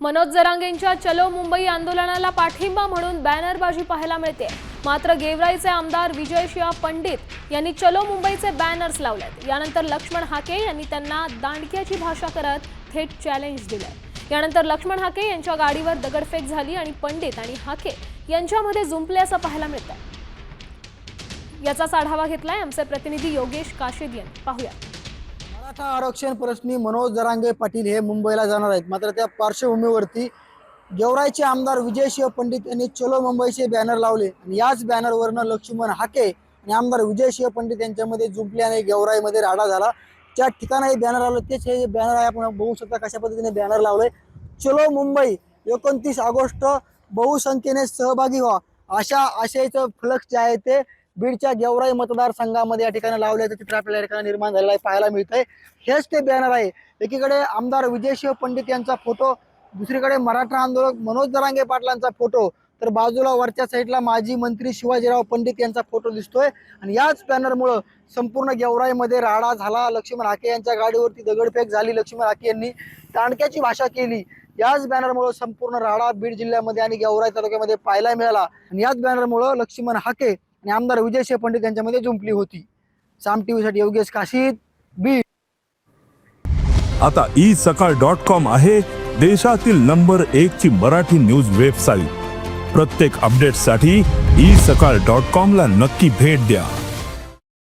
मनोज जरांगेंच्या चलो मुंबई आंदोलनाला पाठिंबा म्हणून बॅनरबाजी पाहायला मिळते. मात्र गेवराईचे आमदार विजय शिवा पंडित यांनी चलो मुंबईचे बॅनर्स लावलेत. यानंतर लक्ष्मण हाके यांनी त्यांना दांडक्याची भाषा करत थेट चॅलेंज दिलंय. यानंतर लक्ष्मण हाके यांच्या गाडीवर दगडफेक झाली आणि पंडित आणि हाके यांच्यामध्ये जुंपल्याचं पाहायला मिळतं याचाच आढावा घेतलाय आमचे प्रतिनिधी योगेश काशेद यांनी. पाहूया. मराठा आरक्षण प्रश्नी मनोज जरांगे पाटील हे मुंबईला जाणार आहेत. मात्र त्या पार्श्वभूमीवरती गेवराईचे आमदार विजयशिव पंडित यांनी चलो मुंबईचे बॅनर लावले आणि याच बॅनरवरनं लक्ष्मण हाके आणि आमदार विजयशिव पंडित यांच्यामध्ये जुंपल्याने गेवराईमध्ये राडा झाला. ज्या ठिकाणी हे बॅनर लावलं तेच हे बॅनर आहे. आपण बघू शकता कशा पद्धतीने बॅनर लावलंय. चलो मुंबई एकोणतीस ऑगस्ट बहुसंख्येने सहभागी व्हा. अशा आशयाचं फ्लक्स जे आहे ते बीडच्या गेवराई मतदारसंघामध्ये या ठिकाणी लावल्याचं चित्र आपल्याला या ठिकाणी निर्माण झालेलं आहे पाहायला मिळतंय. हेच ते बॅनर आहे. एकीकडे आमदार विजयशिव पंडित यांचा फोटो दुसरीकडे मराठा आंदोलक मनोज दरांगे पाटलांचा फोटो तर बाजूला वरच्या साईडला माजी मंत्री शिवाजीराव पंडित यांचा फोटो दिसतोय. आणि याच बॅनरमुळं संपूर्ण गेवराईमध्ये राडा झाला. लक्ष्मण हाके यांच्या गाडीवरती दगडफेक झाली. लक्ष्मण हाके यांनी तांडक्याची भाषा केली. याच बॅनरमुळं संपूर्ण राडा बीड जिल्ह्यामध्ये आणि गेवराई तालुक्यामध्ये पाहायला मिळाला. आणि याच बॅनरमुळं लक्ष्मण हाके आणि आमदार विजय पंडित यांच्यामध्ये जुंपली होती. साम टीव्ही साठी योगेश काशीद बीड आता ई सकाळ डॉट कॉम आहे देशातील नंबर एक ची मराठी न्यूज वेबसाईट. प्रत्येक अपडेटसाठी ई सकाळ डॉट कॉम ला नक्की भेट द्या.